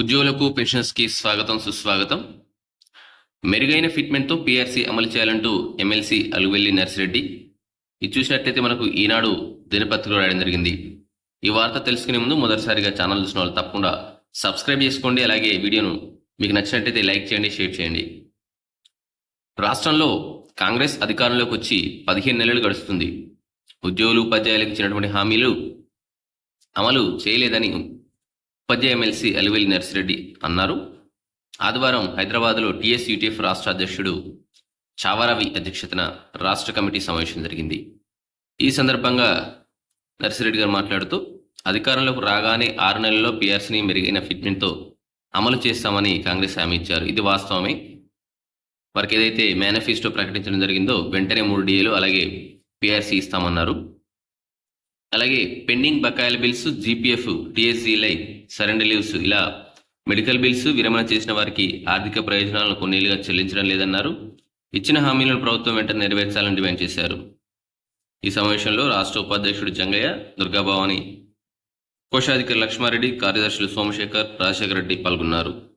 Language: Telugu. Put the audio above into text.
ఉద్యోగులకు పెన్షన్స్కి స్వాగతం సుస్వాగతం. మెరుగైన ఫిట్మెంట్తో పీఆర్సీ అమలు చేయాలంటూ ఎమ్మెల్సీ అలువెల్లి నర్సిరెడ్డి. ఇది చూసినట్టయితే మనకు ఈనాడు దినపత్రికలో రాయడం జరిగింది. ఈ వార్త తెలుసుకునే ముందు మొదటిసారిగా ఛానల్ చూసిన వాళ్ళు తప్పకుండా సబ్స్క్రైబ్ చేసుకోండి. అలాగే వీడియోను మీకు నచ్చినట్టయితే లైక్ చేయండి షేర్ చేయండి. రాష్ట్రంలో కాంగ్రెస్ అధికారంలోకి వచ్చి పదిహేను నెలలు గడుస్తుంది. ఉద్యోగులు ఉపాధ్యాయులకు ఇచ్చినటువంటి హామీలు అమలు చేయలేదని ఉపాధ్యాయ ఎమ్మెల్సీ అలివేలి నర్సిరెడ్డి అన్నారు. ఆదివారం హైదరాబాద్లో టీఎస్ యూటీఎఫ్ రాష్ట్ర అధ్యక్షుడు చావారవి అధ్యక్షతన రాష్ట్ర కమిటీ సమావేశం జరిగింది. ఈ సందర్భంగా నర్సిరెడ్డి గారు మాట్లాడుతూ అధికారంలోకి రాగానే ఆరు నెలల్లో పీఆర్సీని మెరుగైన ఫిట్మెంట్తో అమలు చేస్తామని కాంగ్రెస్ హామీ ఇచ్చారు. ఇది వాస్తవమే. వారికి ఏదైతే మేనిఫెస్టో ప్రకటించడం జరిగిందో వెంటనే మూడు డిఏలు అలాగే పీఆర్సీ ఇస్తామన్నారు. అలాగే పెండింగ్ బకాయిల బిల్స్ జీపీఎఫ్ టీఎస్సీలై సరెండర్ లీవ్స్ ఇలా మెడికల్ బిల్స్ విరమణ చేసిన వారికి ఆర్థిక ప్రయోజనాలను కొన్నేళ్ళుగా చెల్లించడం లేదన్నారు. ఇచ్చిన హామీలను ప్రభుత్వం వెంటనే నెరవేర్చాలని డిమాండ్ చేశారు. ఈ సమావేశంలో రాష్ట్ర ఉపాధ్యక్షుడు జంగయ్య దుర్గాభవాని కోశాధికారి లక్ష్మారెడ్డి కార్యదర్శులు సోమశేఖర్ రాజశేఖర రెడ్డి పాల్గొన్నారు.